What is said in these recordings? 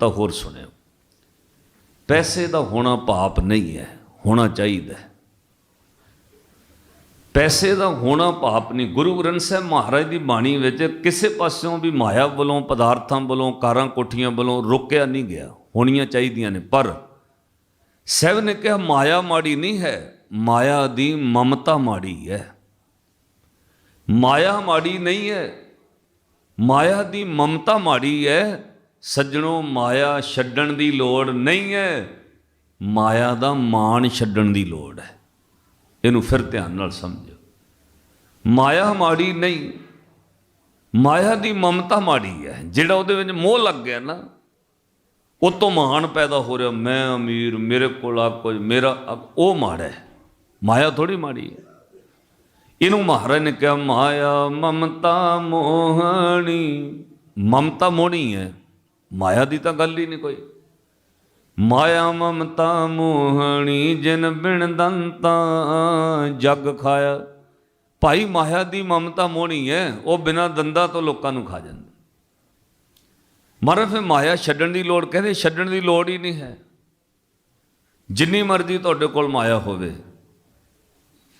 ਨੁਕਤਾ ਹੋਰ ਸੁਣਿਓ। ਪੈਸੇ ਦਾ ਹੋਣਾ ਪਾਪ ਨਹੀਂ ਹੈ, ਹੋਣਾ ਚਾਹੀਦਾ ਹੈ। ਪੈਸੇ ਦਾ ਹੋਣਾ ਪਾਪ ਨਹੀਂ। ਗੁਰੂ ਗ੍ਰੰਥ ਸਾਹਿਬ ਮਹਾਰਾਜ ਦੀ ਬਾਣੀ ਵਿੱਚ ਕਿਸੇ ਪਾਸਿਓਂ ਵੀ ਮਾਇਆ ਵੱਲੋਂ, ਪਦਾਰਥਾਂ ਵੱਲੋਂ, ਕਾਰਾਂ ਕੋਠੀਆਂ ਵੱਲੋਂ ਰੋਕਿਆ ਨਹੀਂ ਗਿਆ। ਹੋਣੀਆਂ ਚਾਹੀਦੀਆਂ ਨੇ, ਪਰ ਸਾਹਿਬ ਨੇ ਕਿਹਾ, ਮਾਇਆ ਮਾੜੀ ਨਹੀਂ ਹੈ, ਮਾਇਆ ਦੀ ਮਮਤਾ ਮਾੜੀ ਹੈ। ਮਾਇਆ ਮਾੜੀ ਨਹੀਂ ਹੈ, ਮਾਇਆ ਦੀ ਮਮਤਾ ਮਾੜੀ ਹੈ ਸੱਜਣੋ, ਮਾਇਆ ਛੱਡਣ ਦੀ ਲੋੜ ਨਹੀਂ ਹੈ। ਮਾਇਆ ਦਾ ਮਾਣ ਛੱਡਣ ਦੀ ਲੋੜ ਹੈ। ਇਹਨੂੰ ਫਿਰ ਧਿਆਨ ਨਾਲ ਸਮਝੋ। ਮਾਇਆ ਮਾੜੀ ਨਹੀਂ। ਮਾਇਆ ਦੀ ਮਮਤਾ ਮਾੜੀ ਹੈ। ਜਿਹੜਾ ਉਹਦੇ ਵਿੱਚ ਮੋਹ ਲੱਗ ਗਿਆ ਨਾ, ਉਹ ਤੋਂ ਮਾਣ ਪੈਦਾ ਹੋ ਰਿਹਾ। ਮੈਂ ਅਮੀਰ, ਮੇਰੇ ਕੋਲ ਆ ਕੁਝ, ਮੇਰਾ ਉਹ ਮਾੜਾ ਹੈ। ਮਾਇਆ ਥੋੜੀ ਮਾੜੀ ਹੈ। ਇਹਨੂੰ ਮਹਾਰਾਜ ਨੇ ਕਿਹਾ, ਮਾਇਆ ਮਮਤਾ ਮੋਹਣੀ। ਮਮਤਾ ਮੋਹਣੀ ਹੈ। ਮਾਇਆ ਦੀ ਤਾਂ ਗੱਲ ਹੀ ਨਹੀਂ ਕੋਈ। ਮਾਇਆ ਮਮਤਾ ਮੋਹਣੀ, ਜਿਨ ਬਿਨ ਦੰਤਾ ਜਗ ਖਾਇਆ। ਭਾਈ ਮਾਇਆ ਦੀ ਮਮਤਾ ਮੋਹਣੀ ਹੈ, ਉਹ ਬਿਨਾਂ ਦੰਦਾਂ ਤੋਂ ਲੋਕਾਂ ਨੂੰ ਖਾ ਜਾਂਦੀ। ਮਹਾਰਾਜ ਫਿਰ ਮਾਇਆ ਛੱਡਣ ਦੀ ਲੋੜ ਕਹਿੰਦੇ, ਛੱਡਣ ਦੀ ਲੋੜ ਹੀ ਨਹੀਂ ਹੈ। ਜਿੰਨੀ ਮਰਜ਼ੀ ਤੁਹਾਡੇ ਕੋਲ ਮਾਇਆ ਹੋਵੇ।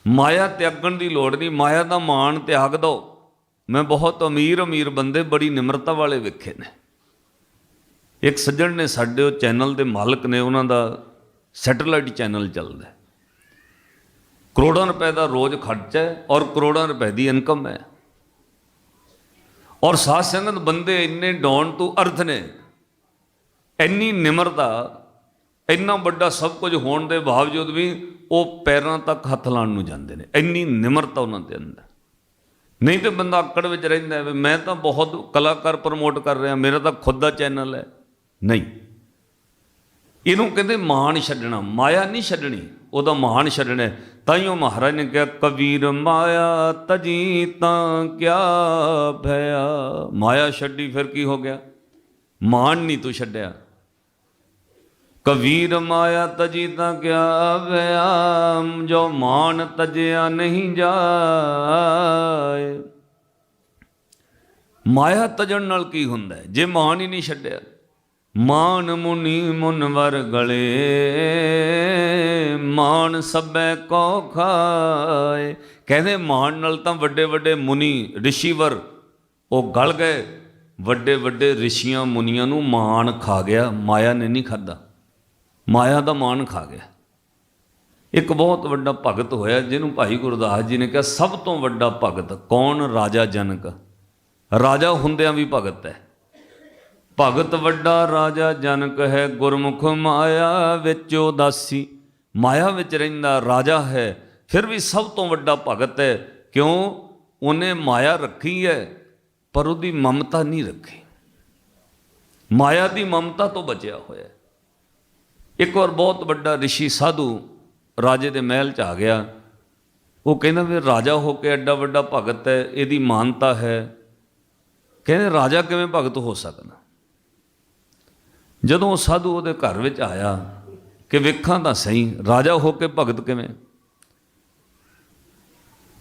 ਮਾਇਆ ਤਿਆਗਣ ਦੀ ਲੋੜ ਨਹੀਂ, ਮਾਇਆ ਦਾ ਮਾਣ ਤਿਆਗ ਦਿਓ। ਮੈਂ ਬਹੁਤ ਅਮੀਰ ਅਮੀਰ ਬੰਦੇ, ਬੜੀ ਨਿਮਰਤਾ ਵਾਲੇ ਵੇਖੇ ਨੇ। ਇੱਕ ਸੱਜਣ ਨੇ ਸਾਡੇ ਉਹ ਚੈਨਲ ਦੇ ਮਾਲਕ ਨੇ, ਉਹਨਾਂ ਦਾ ਸੈਟੇਲਾਈਟ ਚੈਨਲ ਚੱਲਦਾ ਕਰੋੜਾਂ ਰੁਪਏ ਦਾ ਰੋਜ਼ ਖਰਚਾ ਹੈ ਔਰ ਕਰੋੜਾਂ ਰੁਪਏ ਦੀ ਇਨਕਮ ਹੈ। ਔਰ ਸਾਧ ਸੰਗਤ ਬੰਦੇ ਇੰਨੇ ਡਾਊਨ ਟੂ ਅਰਥ ਨੇ। ਇੰਨੀ ਨਿਮਰਤਾ, ਇੰਨਾ ਵੱਡਾ ਸਭ ਕੁਝ ਹੋਣ ਦੇ ਬਾਵਜੂਦ ਵੀ ਉਹ ਪੈਰਾਂ ਤੱਕ ਹੱਥ ਲਾਉਣ ਨੂੰ ਜਾਂਦੇ ਨੇ। ਇੰਨੀ ਨਿਮਰਤਾ ਉਹਨਾਂ ਦੇ ਅੰਦਰ। ਨਹੀਂ ਤੇ ਬੰਦਾ ਆਕੜ ਵਿੱਚ ਰਹਿੰਦਾ ਵੀ ਮੈਂ ਤਾਂ ਬਹੁਤ ਕਲਾਕਾਰ ਪ੍ਰਮੋਟ ਕਰ ਰਿਹਾ, ਮੇਰਾ ਤਾਂ ਖੁਦ ਦਾ ਚੈਨਲ ਹੈ। ਨਹੀਂ। ਇਹਨੂੰ ਕਹਿੰਦੇ ਮਾਣ ਛੱਡਣਾ। ਮਾਇਆ ਨਹੀਂ ਛੱਡਣੀ। ਉਹਦਾ ਮਾਣ ਛੱਡਣਾ ਤਾਂ ਹੀ। ਉਹ ਮਹਾਰਾਜ ਨੇ ਕਿਹਾ, ਕਬੀਰ ਮਾਇਆ ਤਜੀ ਤਾਂ ਕਿਆ ਭਇਆ? ਮਾਇਆ ਛੱਡੀ ਫਿਰ ਕੀ ਹੋ ਗਿਆ? ਮਾਣ ਨਹੀਂ ਤੂੰ ਛੱਡਿਆ। ਕਬੀਰ ਮਾਇਆ ਤਜੀ ਤਾਂ ਕਿਆ ਭਇਆ? ਜੋ ਮਾਣ ਤਜਿਆ ਨਹੀਂ ਜਾਏ। ਮਾਇਆ ਤਜਣ ਨਾਲ ਕੀ ਹੁੰਦਾ ਜੇ ਮਾਣ ਹੀ ਨਹੀਂ ਛੱਡਿਆ ਮਾਨ ਮੁਨੀ ਮੁਨਵਰ ਗਲੇ, ਮਾਨ ਸਭੈ ਕੋ ਖਾਏ। ਕਹਿੰਦੇ ਮਾਨ ਨਾਲ ਤਾਂ ਵੱਡੇ ਵੱਡੇ ਮੁਨੀ, ਰਿਸ਼ੀਵਰ, ਉਹ ਗਲ ਗਏ। ਵੱਡੇ ਵੱਡੇ ਰਿਸ਼ੀਆਂ ਮੁਨੀਆਂ ਨੂੰ ਮਾਨ ਖਾ ਗਿਆ। ਮਾਇਆ ਨੇ ਨਹੀਂ ਖਾਦਾ ਮਾਇਆ ਦਾ ਮਾਨ ਖਾ ਗਿਆ। ਇੱਕ ਬਹੁਤ ਵੱਡਾ ਭਗਤ ਹੋਇਆ, ਜਿਹਨੂੰ ਭਾਈ ਗੁਰਦਾਸ ਜੀ ਨੇ ਕਿਹਾ, ਸਭ ਤੋਂ ਵੱਡਾ ਭਗਤ ਕੌਣ? ਰਾਜਾ ਜਨਕ। ਰਾਜਾ ਹੁੰਦਿਆਂ ਵੀ ਭਗਤ ਹੈ। ਭਗਤ ਵੱਡਾ ਰਾਜਾ ਜਨਕ ਹੈ, ਗੁਰਮੁਖ ਮਾਇਆ ਵਿੱਚ ਉਦਾਸੀ। ਮਾਇਆ ਵਿੱਚ ਰਹਿੰਦਾ ਰਾਜਾ ਹੈ, ਫਿਰ ਵੀ ਸਭ ਤੋਂ ਵੱਡਾ ਭਗਤ ਹੈ। ਕਿਉਂ? ਉਹਨੇ ਮਾਇਆ ਰੱਖੀ ਹੈ, ਪਰ ਉਹਦੀ ਮਮਤਾ ਨਹੀਂ ਰੱਖੀ। ਮਾਇਆ ਦੀ ਮਮਤਾ ਤੋਂ ਬਚਿਆ ਹੋਇਆ ਇੱਕ ਵਾਰ ਬਹੁਤ ਵੱਡਾ ਰਿਸ਼ੀ ਸਾਧੂ ਰਾਜੇ ਦੇ ਮਹਿਲ 'ਚ ਆ ਗਿਆ। ਉਹ ਕਹਿੰਦਾ ਵੀ ਰਾਜਾ ਹੋ ਕੇ ਐਡਾ ਵੱਡਾ ਭਗਤ ਹੈ, ਇਹਦੀ ਮਾਨਤਾ ਹੈ। ਕਹਿੰਦੇ ਰਾਜਾ ਕਿਵੇਂ ਭਗਤ ਹੋ ਸਕਦਾ? ਜਦੋਂ ਉਹ ਸਾਧੂ ਉਹਦੇ ਘਰ ਵਿੱਚ ਆਇਆ ਕਿ ਵੇਖਾਂ ਤਾਂ ਸਹੀ, ਰਾਜਾ ਹੋ ਕੇ ਭਗਤ ਕਿਵੇਂ?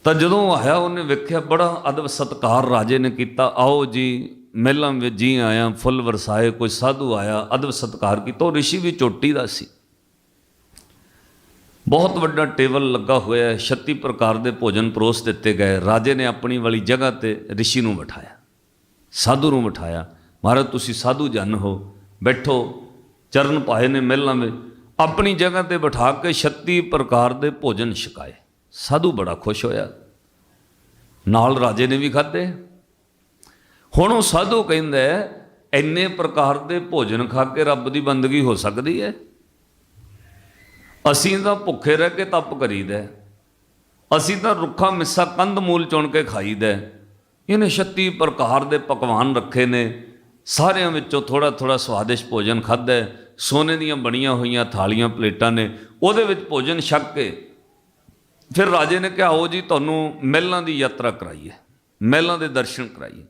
ਤਾਂ ਜਦੋਂ ਆਇਆ, ਉਹਨੇ ਵੇਖਿਆ ਬੜਾ ਅਦਬ ਸਤਕਾਰ ਰਾਜੇ ਨੇ ਕੀਤਾ, ਆਓ ਜੀ, ਮਹਿਲਾਂ ਵਿੱਚ ਜੀ ਆਇਆ, ਫੁੱਲ ਵਰਸਾਏ, ਕੋਈ ਸਾਧੂ ਆਇਆ, ਅਦਬ ਸਤਕਾਰ ਕੀਤਾ, ਉਹ ਰਿਸ਼ੀ ਵੀ ਚੋਟੀ ਦਾ ਸੀ। ਬਹੁਤ ਵੱਡਾ ਟੇਬਲ ਲੱਗਾ ਹੋਇਆ ਹੈ 36 ਪ੍ਰਕਾਰ ਦੇ ਭੋਜਨ ਪਰੋਸ ਦਿੱਤੇ ਗਏ, ਰਾਜੇ ਨੇ ਆਪਣੀ ਵਾਲੀ ਜਗ੍ਹਾ ਤੇ ਰਿਸ਼ੀ ਨੂੰ ਬਿਠਾਇਆ, ਸਾਧੂ ਨੂੰ ਬਿਠਾਇਆ, ਮਹਾਰਾਜ, ਤੁਸੀਂ ਸਾਧੂ ਜਨ ਹੋ ਬੈਠੋ, ਚਰਨ ਪਾਏ ਨੇ ਮਹਿਲਾਂ ਵਿੱਚ, ਆਪਣੀ ਜਗ੍ਹਾ ਤੇ ਬਿਠਾ ਕੇ 36 ਪ੍ਰਕਾਰ ਦੇ ਭੋਜਨ ਛਕਾਏ। ਸਾਧੂ ਬੜਾ ਖੁਸ਼ ਹੋਇਆ। ਨਾਲ ਰਾਜੇ ਨੇ ਵੀ ਖਾਧੇ। ਹੁਣ ਉਹ ਸਾਧੂ ਕਹਿੰਦਾ ਇੰਨੇ ਪ੍ਰਕਾਰ ਦੇ ਭੋਜਨ ਖਾ ਕੇ ਰੱਬ ਦੀ ਬੰਦਗੀ ਹੋ ਸਕਦੀ ਹੈ? ਅਸੀਂ ਤਾਂ ਭੁੱਖੇ ਰਹਿ ਕੇ ਤਪ ਕਰੀਦਾ ਅਸੀਂ ਤਾਂ ਰੁੱਖਾ, ਮਿੱਸਾ, ਕੰਦ, ਮੂਲ ਚੁਣ ਕੇ ਖਾਈਦਾ ਹੈ। ਇਹਨੇ 36 ਪ੍ਰਕਾਰ ਦੇ ਪਕਵਾਨ ਰੱਖੇ ਨੇ। ਸਾਰਿਆਂ ਵਿੱਚੋਂ ਥੋੜਾ ਥੋੜਾ ਸਵਾਦਿਸ਼ਟ ਭੋਜਨ ਖਾਧਾ ਸੋਨੇ ਦੀਆਂ ਬਣੀਆਂ ਹੋਈਆਂ ਥਾਲੀਆਂ, ਪਲੇਟਾਂ ਨੇ, ਉਹਦੇ ਵਿੱਚ ਭੋਜਨ ਛਕ ਕੇ ਫਿਰ ਰਾਜੇ ਨੇ ਕਿਹਾ, ਆਓ ਜੀ, ਤੁਹਾਨੂੰ ਮਹਿਲਾਂ ਦੀ ਯਾਤਰਾ ਕਰਾਈਏ, ਮਹਿਲਾਂ ਦੇ ਦਰਸ਼ਨ ਕਰਾਈਏ।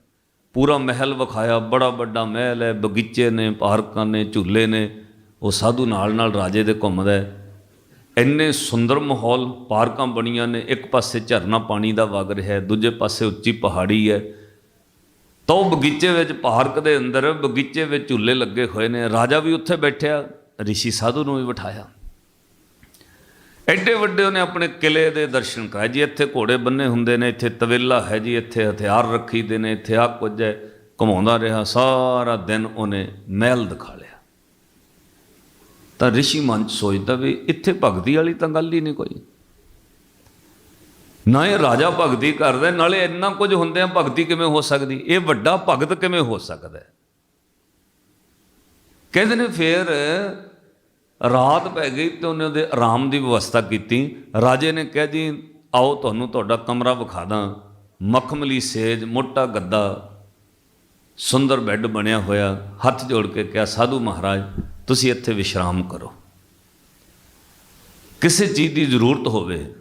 ਪੂਰਾ ਮਹਿਲ ਵਿਖਾਇਆ, ਬੜਾ ਵੱਡਾ ਮਹਿਲ ਹੈ, ਬਗੀਚੇ ਨੇ, ਪਾਰਕਾਂ ਨੇ, ਝੂਲੇ ਨੇ, ਉਹ ਸਾਧੂ ਨਾਲ ਨਾਲ ਰਾਜੇ ਦੇ ਘੁੰਮਦਾ ਹੈ। ਇੰਨੇ ਸੁੰਦਰ ਮਾਹੌਲ, ਪਾਰਕਾਂ ਬਣੀਆਂ ਨੇ, ਇੱਕ ਪਾਸੇ ਝਰਨਾ ਪਾਣੀ ਦਾ ਵਗ ਰਿਹਾ ਹੈ, ਦੂਜੇ ਪਾਸੇ ਉੱਚੀ ਪਹਾੜੀ ਹੈ ਤਾਂ ਉਹ ਬਗੀਚੇ ਵਿੱਚ ਪਾਰਕ ਦੇ ਅੰਦਰ ਬਗੀਚੇ ਵਿੱਚ ਝੂਲੇ ਲੱਗੇ ਹੋਏ ਨੇ। ਰਾਜਾ ਵੀ ਉੱਥੇ ਬੈਠਿਆ, ਰਿਸ਼ੀ ਸਾਧੂ ਨੂੰ ਵੀ ਬਿਠਾਇਆ। ਐਡੇ ਵੱਡੇ ਉਹਨੇ ਆਪਣੇ ਕਿਲੇ ਦੇ ਦਰਸ਼ਨ ਕਰਾਏ ਜੀ। ਇੱਥੇ ਘੋੜੇ ਬੰਨੇ ਹੁੰਦੇ ਨੇ, ਇੱਥੇ ਤਵੇਲਾ ਹੈ ਜੀ, ਇੱਥੇ ਹਥਿਆਰ ਰੱਖੀ ਦੇ ਨੇ, ਇੱਥੇ ਆ ਕੁਝ ਹੈ, ਘੁਮਾਉਂਦਾ ਰਿਹਾ। ਸਾਰਾ ਦਿਨ ਉਹਨੇ ਮਹਿਲ ਦਿਖਾ ਲਿਆ। ਤਾਂ ਰਿਸ਼ੀ ਮਨ ਸੋਚਦਾ ਵੀ ਇੱਥੇ ਭਗਤੀ ਵਾਲੀ ਤਾਂ ਗੱਲ ਹੀ ਨਹੀਂ ਕੋਈ। ਨਾ ਇਹ ਰਾਜਾ ਭਗਤੀ ਕਰਦਾ, ਨਾਲੇ ਇੰਨਾ ਕੁਝ ਹੁੰਦਿਆਂ ਭਗਤੀ ਕਿਵੇਂ ਹੋ ਸਕਦੀ? ਇਹ ਵੱਡਾ ਭਗਤ ਕਿਵੇਂ ਹੋ ਸਕਦਾ? ਕਹਿੰਦੇ ਨੇ ਫਿਰ ਰਾਤ ਪੈ ਗਈ ਤੇ ਉਹਨੇ ਉਹਦੇ ਆਰਾਮ ਦੀ ਵਿਵਸਥਾ ਕੀਤੀ। ਰਾਜੇ ਨੇ ਕਿਹਾ, ਜੀ, ਆਓ ਤੁਹਾਨੂੰ ਤੁਹਾਡਾ ਕਮਰਾ ਵਿਖਾ ਦਾਂ। ਮਖਮਲੀ ਸੇਜ, ਮੋਟਾ ਗੱਦਾ, ਸੁੰਦਰ ਬੈੱਡ ਬਣਿਆ ਹੋਇਆ। ਹੱਥ ਜੋੜ ਕੇ ਕਿਹਾ, ਸਾਧੂ ਮਹਾਰਾਜ, ਤੁਸੀਂ ਇੱਥੇ ਵਿਸ਼ਰਾਮ ਕਰੋ। ਕਿਸੇ ਚੀਜ਼ ਦੀ ਜ਼ਰੂਰਤ ਹੋਵੇ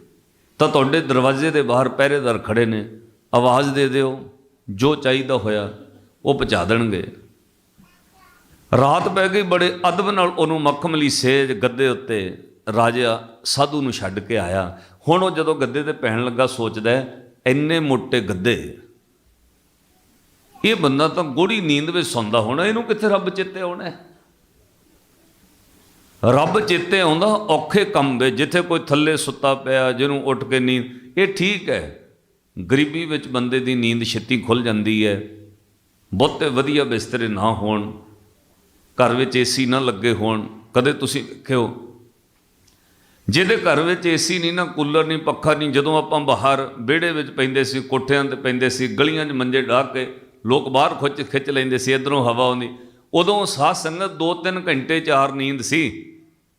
ਤਾਂ ਤੁਹਾਡੇ ਦਰਵਾਜ਼ੇ ਦੇ ਬਾਹਰ ਪਹਿਰੇਦਾਰ ਖੜੇ ਨੇ। ਆਵਾਜ਼ ਦੇ ਦਿਓ ਜੋ ਚਾਹੀਦਾ ਹੋਇਆ ਉਹ ਪਹੁੰਚਾ ਦੇਣਗੇ। ਰਾਤ ਪੈ ਗਈ ਬੜੇ ਅਦਬ ਨਾਲ ਉਹਨੂੰ ਮਖਮਲੀ ਸੇਜ ਗੱਦੇ ਉੱਤੇ ਰਾਜਾ ਸਾਧੂ ਨੂੰ ਛੱਡ ਕੇ ਆਇਆ। ਹੁਣ ਉਹ ਜਦੋਂ ਗੱਦੇ ਤੇ ਪੈਣ ਲੱਗਾ ਸੋਚਦਾ ਹੈ, ਇੰਨੇ ਮੋٹے ਗੱਦੇ। ਇਹ ਬੰਦਾ ਤਾਂ ਗੋੜੀ ਨੀਂਦ ਵਿੱਚ ਸੌਂਦਾ ਹੋਣਾ ਇਹਨੂੰ ਕਿੱਥੇ ਰੱਬ ਚਿੱਤੇ ਆਉਣਾ ਰੱਬ ਚੇਤੇ ਆਉਂਦਾ ਔਖੇ ਕੰਮ ਦੇ, ਜਿੱਥੇ ਕੋਈ ਥੱਲੇ ਸੁੱਤਾ ਪਿਆ, ਜਿਹਨੂੰ ਉੱਠ ਕੇ ਨੀਂਦ, ਇਹ ਠੀਕ ਹੈ। ਗਰੀਬੀ ਵਿੱਚ ਬੰਦੇ ਦੀ ਨੀਂਦ ਛੇਤੀ ਖੁੱਲ ਜਾਂਦੀ ਹੈ। ਬਹੁਤੇ ਵਧੀਆ ਬਿਸਤਰੇ ਨਾ ਹੋਣ, ਘਰ ਵਿੱਚ ਏਸੀ ਨਾ ਲੱਗੇ ਹੋਣ, ਕਦੇ ਤੁਸੀਂ ਵੇਖਿਓ। ਜਿਹਦੇ ਘਰ ਵਿੱਚ ਏਸੀ ਨਹੀਂ ਨਾ, ਕੂਲਰ ਨਹੀਂ, ਪੱਖਾ ਨਹੀਂ, ਜਦੋਂ ਆਪਾਂ ਬਾਹਰ ਵਿਹੜੇ ਵਿੱਚ ਪੈਂਦੇ ਸੀ, ਕੋਠਿਆਂ ਤੇ ਪੈਂਦੇ ਸੀ, ਗਲੀਆਂ 'ਚ ਮੰਜੇ ਢਾ ਕੇ ਲੋਕ ਬਾਹਰ ਖੁੱਚ ਖਿੱਚ ਲੈਂਦੇ ਸੀ, ਇਧਰੋਂ ਹਵਾ ਆਉਂਦੀ, ਉਦੋਂ ਸਾਧ ਸੰਗਤ 2-3 ਘੰਟੇ ਚਾਰ ਨੀਂਦ ਸੀ।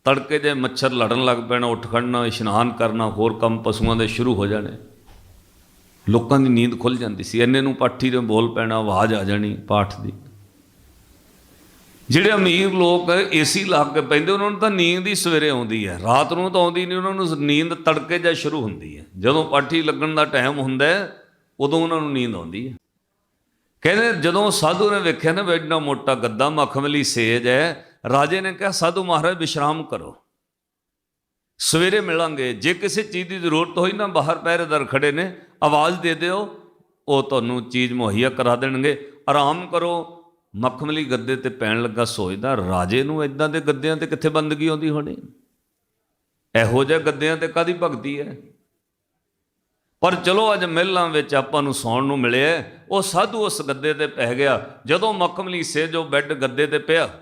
ਤੜਕੇ ਜੇ ਮੱਛਰ ਲੜਨ ਲੱਗ ਪੈਣਾ, ਉੱਠ ਖੜਨਾ, ਇਸ਼ਨਾਨ ਕਰਨਾ, ਹੋਰ ਕੰਮ ਪਸ਼ੂਆਂ ਦੇ ਸ਼ੁਰੂ ਹੋ ਜਾਣੇ। ਲੋਕਾਂ ਦੀ ਨੀਂਦ ਖੁੱਲ ਜਾਂਦੀ ਸੀ। ਇੰਨੇ ਨੂੰ ਪਾਠੀ ਦੇ ਬੋਲ ਪੈਣਾ, ਆਵਾਜ਼ ਆ ਜਾਣੀ ਪਾਠ ਦੀ। ਜਿਹੜੇ ਅਮੀਰ ਲੋਕ ਏਸੀ ਲਾ ਕੇ ਪੈਂਦੇ ਉਹਨਾਂ ਨੂੰ ਤਾਂ ਨੀਂਦ ਹੀ ਸਵੇਰੇ ਆਉਂਦੀ ਹੈ। ਰਾਤ ਨੂੰ ਤਾਂ ਆਉਂਦੀ ਨਹੀਂ, ਉਹਨਾਂ ਨੂੰ ਨੀਂਦ ਤੜਕੇ ਜਾਂ ਸ਼ੁਰੂ ਹੁੰਦੀ ਹੈ। ਜਦੋਂ ਪਾਠੀ ਲੱਗਣ ਦਾ ਟਾਈਮ ਹੁੰਦਾ ਉਦੋਂ ਉਹਨਾਂ ਨੂੰ ਨੀਂਦ ਆਉਂਦੀ ਹੈ। ਕਹਿੰਦੇ ਜਦੋਂ ਸਾਧੂ ਨੇ ਵੇਖਿਆ ਨਾ ਵੀ ਐਡਾ ਮੋਟਾ ਗੱਦਾ, ਮਖਮਲੀ ਸੇਜ ਹੈ ਰਾਜੇ ਨੇ ਕਿਹਾ, ਸਾਧੂ ਮਹਾਰਾਜ, ਵਿਸ਼ਰਾਮ ਕਰੋ। ਸਵੇਰੇ ਮਿਲਾਂਗੇ। ਜੇ ਕਿਸੇ ਚੀਜ਼ ਦੀ ਜ਼ਰੂਰਤ ਹੋਈ ਨਾ, ਬਾਹਰ ਪਹਿਰੇਦਾਰ ਖੜੇ ਨੇ, ਆਵਾਜ਼ ਦੇ ਦਿਓ, ਉਹ ਤੁਹਾਨੂੰ ਚੀਜ਼ ਮੁਹੱਈਆ ਕਰਾ ਦੇਣਗੇ। ਆਰਾਮ ਕਰੋ। ਮਖਮਲੀ ਗੱਦੇ ਤੇ ਪੈਣ ਲੱਗਾ ਸੋਚਦਾ, ਰਾਜੇ ਨੂੰ ਇਦਾਂ ਦੇ ਗੱਦਿਆਂ ਤੇ ਕਿੱਥੇ ਬੰਦਗੀ ਆਉਂਦੀ ਹੋਣੀ? ਇਹੋ ਜਿਹੇ ਗੱਦਿਆਂ ਤੇ ਕਾਦੀ ਭਗਤੀ ਹੈ? ਪਰ ਚਲੋ, ਅੱਜ ਮਹਿਲਾਂ ਵਿੱਚ ਆਪਾਂ ਨੂੰ ਸੌਣ ਨੂੰ ਮਿਲਿਆ। ਉਹ ਸਾਧੂ ਉਸ ਗੱਦੇ ਤੇ ਪੈ ਗਿਆ। ਜਦੋਂ ਮਖਮਲੀ ਸੇ ਜੋ ਬੈੱਡ ਗੱਦੇ ਤੇ ਪਿਆ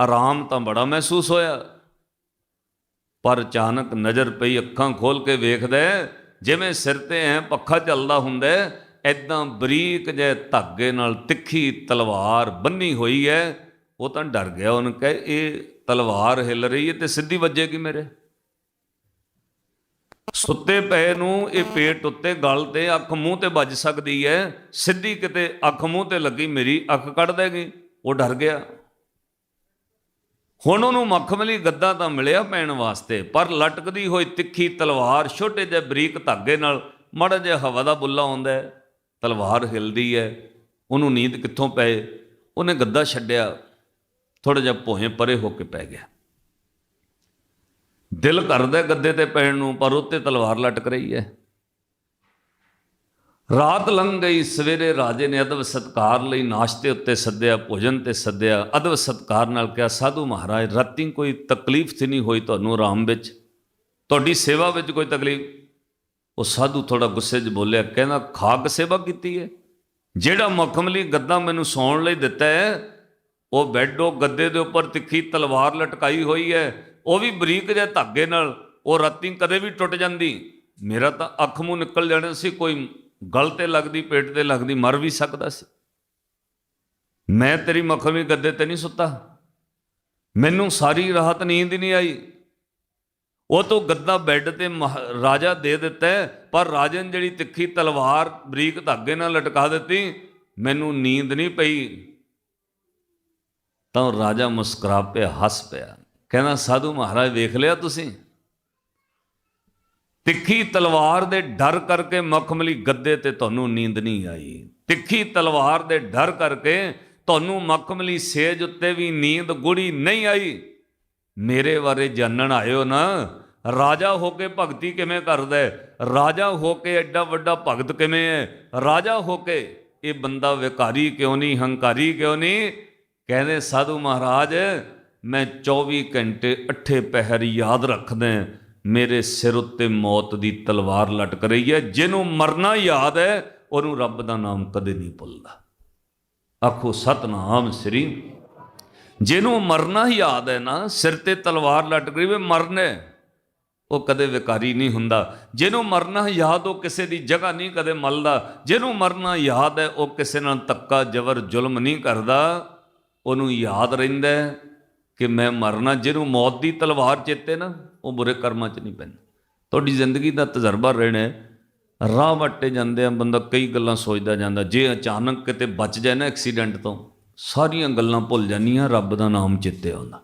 ਆਰਾਮ ਤਾਂ ਬੜਾ ਮਹਿਸੂਸ ਹੋਇਆ। ਪਰ ਅਚਾਨਕ ਨਜ਼ਰ ਪਈ ਅੱਖਾਂ ਖੋਲ ਕੇ ਵੇਖਦਾ ਜਿਵੇਂ ਸਿਰ ਤੇ ਐ ਪੱਖਾ ਚੱਲਦਾ ਹੁੰਦਾ ਐਦਾਂ ਬਰੀਕ ਜੇ ਧਾਗੇ ਨਾਲ ਤਿੱਖੀ ਤਲਵਾਰ ਬੰਨੀ ਹੋਈ ਹੈ। ਉਹ ਤਾਂ ਡਰ ਗਿਆ, ਉਹਨੇ ਕਹੇ, ਇਹ ਤਲਵਾਰ ਹਿੱਲ ਰਹੀ ਹੈ ਤੇ ਸਿੱਧੀ ਵੱਜੇਗੀ ਮੇਰੇ? ਸੁੱਤੇ ਪਏ ਨੂੰ ਇਹ ਪੇਟ ਉੱਤੇ ਗਲ ਤੇ ਅੱਖ ਮੂੰਹ ਤੇ ਵੱਜ ਸਕਦੀ ਹੈ। ਸਿੱਧੀ ਕਿਤੇ ਅੱਖ ਮੂੰਹ ਤੇ ਲੱਗੀ, ਮੇਰੀ ਅੱਖ ਕੱਢ ਦੇਗੀ। ਉਹ ਡਰ ਗਿਆ। ਹੁਣ ਉਹਨੂੰ ਮਖਮਲੀ ਗੱਦਾ ਤਾਂ ਮਿਲਿਆ ਪੈਣ ਵਾਸਤੇ, ਪਰ ਲਟਕਦੀ ਹੋਈ ਤਿੱਖੀ ਤਲਵਾਰ ਛੋਟੇ ਜਿਹੇ ਬਰੀਕ ਧਾਗੇ ਨਾਲ ਮਾੜਾ ਜਿਹਾ ਹਵਾ ਦਾ ਬੁੱਲਾ ਆਉਂਦਾ ਹੈ, ਤਲਵਾਰ ਹਿਲਦੀ ਹੈ, ਉਹਨੂੰ ਨੀਂਦ ਕਿੱਥੋਂ ਪਏ? ਉਹਨੇ ਗੱਦਾ ਛੱਡਿਆ ਥੋੜਾ ਜਿਹਾ ਭੋਏ ਪਰੇ ਹੋ ਕੇ ਪੈ ਗਿਆ। ਦਿਲ ਕਰਦਾ ਗੱਦੇ ਤੇ ਪੈਣ ਨੂੰ, ਪਰ ਉੱਤੇ ਤਲਵਾਰ ਲਟਕ ਰਹੀ ਹੈ। ਰਾਤ ਲੰਘ ਗਈ, ਸਵੇਰੇ ਰਾਜੇ ਨੇ ਅਦਬ ਸਤਕਾਰ ਲਈ ਨਾਸ਼ਤੇ ਉੱਤੇ ਸੱਦਿਆ, ਭੋਜਨ ਤੇ ਸੱਦਿਆ। ਅਦਬ ਸਤਕਾਰ ਨਾਲ ਕਿਹਾ, ਸਾਧੂ ਮਹਾਰਾਜ, ਰਾਤੀ ਕੋਈ ਤਕਲੀਫ ਤੇ ਨਹੀਂ ਹੋਈ ਤੁਹਾਨੂੰ ਆਰਾਮ ਵਿੱਚ? ਤੁਹਾਡੀ ਸੇਵਾ ਵਿੱਚ ਕੋਈ ਤਕਲੀਫ? ਉਹ ਸਾਧੂ ਥੋੜਾ ਗੁੱਸੇ 'ਚ ਬੋਲਿਆ, ਕਹਿੰਦਾ, ਖਾਕ ਸੇਵਾ ਕੀਤੀ ਹੈ ਜਿਹੜਾ ਮਖਮਲੀ ਗੱਦਾ ਮੈਨੂੰ ਸੌਣ ਲਈ ਦਿੱਤਾ ਹੈ ਉਹ ਬੈੱਡ, ਉਹ ਗੱਦੇ ਦੇ ਉੱਪਰ ਤਿੱਖੀ ਤਲਵਾਰ ਲਟਕਾਈ ਹੋਈ ਹੈ ਉਹ ਵੀ ਬਰੀਕ ਜਿਹੇ ਧਾਗੇ ਨਾਲ, ਉਹ ਰਾਤੀ ਕਦੇ ਵੀ ਟੁੱਟ ਜਾਂਦੀ। ਮੇਰਾ ਤਾਂ ਅੱਖ ਮੂੰਹ ਨਿਕਲ ਜਾਣਾ ਸੀ, ਕੋਈ ਗਲ ਤੇ ਲੱਗਦੀ, ਪੇਟ ਤੇ ਲੱਗਦੀ, ਮਰ ਵੀ ਸਕਦਾ ਸੀ। ਮੈਂ ਤੇਰੀ ਮਖਮੀ ਗੱਦੇ ਤੇ ਨਹੀਂ ਸੁੱਤਾ। ਮੈਨੂੰ ਸਾਰੀ ਰਾਤ ਨੀਂਦ ਨਹੀਂ ਆਈ। ਉਹ ਤੋਂ ਗੱਦਾ ਬੈੱਡ ਤੇ ਮਹ- ਰਾਜਾ ਦੇ ਦਿੱਤਾ, ਪਰ ਰਾਜੇ ਨੇ ਜਿਹੜੀ ਤਿੱਖੀ ਤਲਵਾਰ ਬਰੀਕ ਧਾਗੇ ਨਾਲ ਲਟਕਾ ਦਿੱਤੀ, ਮੈਨੂੰ ਨੀਂਦ ਨਹੀਂ ਪਈ। ਤਾਂ ਉਹ ਰਾਜਾ ਮੁਸਕਰਾ ਪਿਆ, ਹੱਸ ਪਿਆ। ਕਹਿੰਦਾ, ਸਾਧੂ ਮਹਾਰਾਜ ਵੇਖ ਲਿਆ ਤੁਸੀਂ? ਤਿੱਖੀ ਤਲਵਾਰ ਦੇ ਡਰ ਕਰਕੇ ਮਖਮਲੀ ਗੱਦੇ ਤੇ ਤੁਹਾਨੂੰ ਨੀਂਦ ਨਹੀਂ ਆਈ। ਤਿੱਖੀ ਤਲਵਾਰ ਦੇ ਡਰ ਕਰਕੇ ਤੁਹਾਨੂੰ ਮਖਮਲੀ ਸੇਜ ਉੱਤੇ ਵੀ ਨੀਂਦ ਗੁੜੀ ਨਹੀਂ ਆਈ। ਮੇਰੇ ਬਾਰੇ ਜਾਣਨ ਆਇਓ ਨਾ। ਰਾਜਾ ਹੋ ਕੇ ਭਗਤੀ ਕਿਵੇਂ ਕਰਦਾ ਹੈ? ਰਾਜਾ ਹੋ ਕੇ ਐਡਾ ਵੱਡਾ ਭਗਤ ਕਿਵੇਂ ਹੈ? ਰਾਜਾ ਹੋ ਕੇ ਇਹ ਬੰਦਾ ਵਿਕਾਰੀ ਕਿਉਂ ਨਹੀਂ, ਹੰਕਾਰੀ ਕਿਉਂ ਨਹੀਂ? ਕਹਿੰਦੇ, ਸਾਧੂ ਮਹਾਰਾਜ, ਮੈਂ 24 ਘੰਟੇ ਅੱਠੇ ਪਹਿਰ ਯਾਦ ਰੱਖਦਾ ਮੇਰੇ ਸਿਰ ਉੱਤੇ ਮੌਤ ਦੀ ਤਲਵਾਰ ਲਟਕ ਰਹੀ ਹੈ, ਜਿਹਨੂੰ ਮਰਨਾ ਯਾਦ ਹੈ, ਉਹਨੂੰ ਰੱਬ ਦਾ ਨਾਮ ਕਦੇ ਨਹੀਂ ਭੁੱਲਦਾ। ਆਖੋ, ਸਤਨਾਮ ਸ੍ਰੀ। ਜਿਹਨੂੰ ਮਰਨਾ ਹੀ ਯਾਦ ਹੈ ਨਾ, ਸਿਰ ਤੇ ਤਲਵਾਰ ਲਟਕ ਰਹੀ, ਵੇ ਮਰਨਾ। ਉਹ ਕਦੇ ਵਿਕਾਰੀ ਨਹੀਂ ਹੁੰਦਾ। ਜਿਹਨੂੰ ਮਰਨਾ ਯਾਦ, ਉਹ ਕਿਸੇ ਦੀ ਜਗ੍ਹਾ ਨਹੀਂ ਕਦੇ ਮਲਦਾ। ਜਿਹਨੂੰ ਮਰਨਾ ਯਾਦ ਹੈ, ਉਹ ਕਿਸੇ ਨਾਲ ਤੱਕਾ ਜ਼ਬਰ ਜ਼ੁਲਮ ਨਹੀਂ ਕਰਦਾ। ਉਹਨੂੰ ਯਾਦ ਰਹਿੰਦਾ ਕਿ ਮੈਂ ਮਰਨਾ, ਜਿਹਨੂੰ ਮੌਤ ਦੀ ਤਲਵਾਰ ਚੇਤੇ ਨਾ, ਉਹ ਬੁਰੇ ਕਰਮਾਂ 'ਚ ਨਹੀਂ ਪੈਂਦਾ। ਤੁਹਾਡੀ ਜ਼ਿੰਦਗੀ ਦਾ ਤਜਰਬਾ ਰਹਿਣਾ ਹੈ। ਰਾਹ ਵੱਟੇ ਜਾਂਦੇ ਆ, ਬੰਦਾ ਕਈ ਗੱਲਾਂ ਸੋਚਦਾ ਜਾਂਦਾ। ਜੇ ਅਚਾਨਕ ਕਿਤੇ ਬਚ ਜਾਏ ਨਾ ਐਕਸੀਡੈਂਟ ਤੋਂ, ਸਾਰੀਆਂ ਗੱਲਾਂ ਭੁੱਲ ਜਾਂਦੀਆਂ, ਰੱਬ ਦਾ ਨਾਮ ਚੇਤੇ ਆਉਂਦਾ।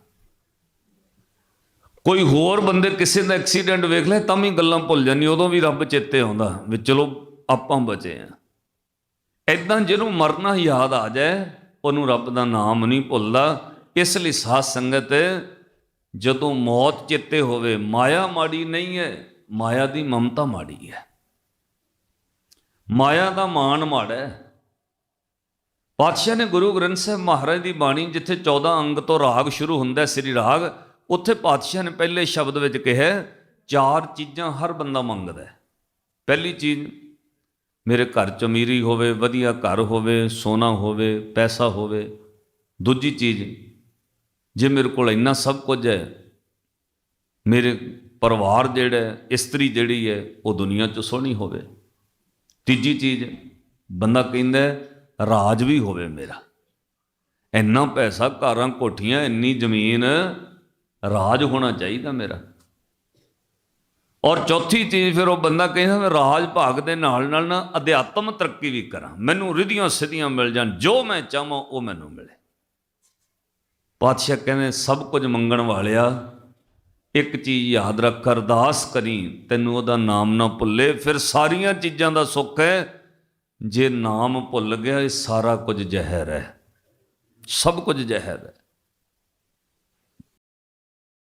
ਕੋਈ ਹੋਰ ਬੰਦੇ ਕਿਸੇ ਦਾ ਐਕਸੀਡੈਂਟ ਵੇਖ ਲੈ, ਤਾਂ ਵੀ ਗੱਲਾਂ ਭੁੱਲ ਜਾਂਦੀ, ਉਦੋਂ ਵੀ ਰੱਬ ਚੇਤੇ ਆਉਂਦਾ ਵੀ ਚਲੋ, ਆਪਾਂ ਬਚੇ ਆ। ਐਦਾਂ ਜਿਹਨੂੰ ਮਰਨਾ ਯਾਦ ਆ ਜਾਏ, ਉਹਨੂੰ ਰੱਬ ਦਾ ਨਾਮ ਨਹੀਂ ਭੁੱਲਦਾ। ਇਸ ਲਈ ਸਾਧ ਸੰਗਤ, ਜਦੋਂ ਮੌਤ ਚੇਤੇ ਹੋਵੇ, ਮਾਇਆ ਮਾੜੀ ਨਹੀਂ ਹੈ, ਮਾਇਆ ਦੀ ਮਮਤਾ ਮਾੜੀ ਹੈ। ਮਾਇਆ ਦਾ ਮਾਣ ਮਾੜਾ ਹੈ। ਪਾਤਸ਼ਾਹ ਨੇ ਗੁਰੂ ਗ੍ਰੰਥ ਸਾਹਿਬ ਮਹਾਰਾਜ ਦੀ ਬਾਣੀ, ਜਿੱਥੇ 14 ਅੰਗ ਤੋਂ ਰਾਗ ਸ਼ੁਰੂ ਹੁੰਦਾ ਸ੍ਰੀ ਰਾਗ, ਉੱਥੇ ਪਾਤਸ਼ਾਹ ਨੇ ਪਹਿਲੇ ਸ਼ਬਦ ਵਿੱਚ ਕਿਹਾ ਚਾਰ ਚੀਜ਼ਾਂ ਹਰ ਬੰਦਾ ਮੰਗਦਾ ਹੈ। ਪਹਿਲੀ ਚੀਜ਼, ਮੇਰੇ ਘਰ ਚ ਅਮੀਰੀ ਹੋਵੇ, ਵਧੀਆ ਘਰ ਹੋਵੇ, ਸੋਨਾ ਹੋਵੇ, ਪੈਸਾ ਹੋਵੇ। ਦੂਜੀ ਚੀਜ਼ ਜੇ ਮੇਰੇ ਕੋਲ ਇੰਨਾ ਸਭ ਕੁਝ ਹੈ, ਮੇਰੇ ਪਰਿਵਾਰ ਜਿਹੜਾ ਇਸਤਰੀ ਜਿਹੜੀ ਹੈ, ਉਹ ਦੁਨੀਆ 'ਚ ਸੋਹਣੀ ਹੋਵੇ। ਤੀਜੀ ਚੀਜ਼, ਬੰਦਾ ਕਹਿੰਦਾ ਰਾਜ ਵੀ ਹੋਵੇ ਮੇਰਾ। ਇੰਨਾ ਪੈਸਾ ਘਰਾਂ ਕੋਠੀਆਂ, ਇੰਨੀ ਜ਼ਮੀਨ, ਰਾਜ ਹੋਣਾ ਚਾਹੀਦਾ ਮੇਰਾ। ਔਰ ਚੌਥੀ ਚੀਜ਼, ਫਿਰ ਉਹ ਬੰਦਾ ਕਹਿੰਦਾ, ਮੈਂ ਰਾਜ ਭਾਗ ਦੇ ਨਾਲ ਨਾਲ ਨਾ ਅਧਿਆਤਮ ਤਰੱਕੀ ਵੀ ਕਰਾਂ। ਮੈਨੂੰ ਰਿਧੀਆਂ ਸਿੱਧੀਆਂ ਮਿਲ ਜਾਣ, ਜੋ ਮੈਂ ਚਾਹਾਂ ਉਹ ਮੈਨੂੰ ਮਿਲੇ। ਪਾਤਸ਼ਾਹ ਕਹਿੰਦੇ, ਸਭ ਕੁਝ ਮੰਗਣ ਵਾਲਿਆ, ਇੱਕ ਚੀਜ਼ ਯਾਦ ਰੱਖ, ਅਰਦਾਸ ਕਰੀ, ਤੈਨੂੰ ਉਹਦਾ ਨਾਮ ਨਾ ਭੁੱਲੇ, ਫਿਰ ਸਾਰੀਆਂ ਚੀਜ਼ਾਂ ਦਾ ਸੁੱਖ ਹੈ। ਜੇ ਨਾਮ ਭੁੱਲ ਗਿਆ, ਇਹ ਸਾਰਾ ਕੁਝ ਜ਼ਹਿਰ ਹੈ। ਸਭ ਕੁਝ ਜ਼ਹਿਰ ਹੈ।